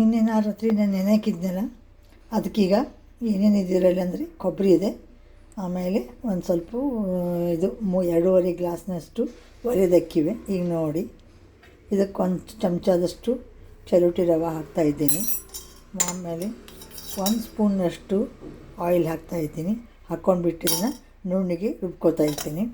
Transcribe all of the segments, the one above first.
ನಿನ್ನೆ ನಾ ರಾತ್ರಿ ನಾನು ನೆನೆಕಿದ್ನಲ್ಲ ಅದಕ್ಕೀಗ ಏನೇನು ಇದರಲ್ಲಿ ಅಂದರೆ ಕೊಬ್ಬರಿ ಇದೆ. ಆಮೇಲೆ ಒಂದು ಸ್ವಲ್ಪ ಇದು ಮೂ, ಎರಡೂವರೆ ಗ್ಲಾಸ್ನಷ್ಟು ಒರೆದಕ್ಕಿವೆ ಈಗ ನೋಡಿ ಇದಕ್ಕೊಂದು ಚಮಚದಷ್ಟು ಚಲೋಟಿ ರವೆ ಹಾಕ್ತಾಯಿದ್ದೀನಿ ಆಮೇಲೆ ಒಂದು ಸ್ಪೂನ್ನಷ್ಟು ಆಯಿಲ್ ಹಾಕ್ತಾಯಿದ್ದೀನಿ ಹಾಕ್ಕೊಂಡ್ಬಿಟ್ಟು ಇದನ್ನು ನುಣ್ಣಿಗೆ ರುಬ್ಕೋತಾ ಇರ್ತೀನಿ.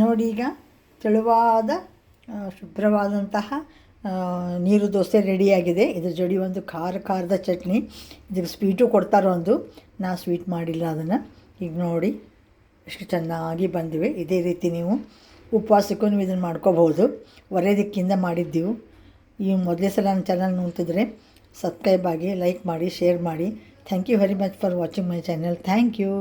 ನೋಡಿ ಈಗ ತೆಳುವಾದ ಶುಭ್ರವಾದಂತಹ ನೀರು ದೋಸೆ ರೆಡಿಯಾಗಿದೆ. ಇದ್ರ ಜೋಡಿ ಒಂದು ಖಾರ ಖಾರದ ಚಟ್ನಿ. ಇದಕ್ಕೆ ಸ್ವೀಟು ಕೊಡ್ತಾರೋ ಒಂದು ನಾ ಸ್ವೀಟ್ ಮಾಡಿಲ್ಲ ಅದನ್ನು. ಈಗ ನೋಡಿ ಎಷ್ಟು ಚೆನ್ನಾಗಿ ಬಂದಿವೆ. ಇದೇ ರೀತಿ ನೀವು ಉಪವಾಸಕ್ಕೂ ನೀವು ಇದನ್ನು ಮಾಡ್ಕೋಬೋದು ಒರೆದಿಕ್ಕಿಂದ ಮಾಡಿದ್ದೀವಿ. ಈ ಮೊದಲೇ ಸಲ ನನ್ನ ಚಾನಲ್ ನೋಡ್ತಿದ್ರೆ ಸಬ್ಸ್ಕ್ರೈಬ್ ಆಗಿ ಲೈಕ್ ಮಾಡಿ ಶೇರ್ ಮಾಡಿ. Thank you very much for watching my channel thank you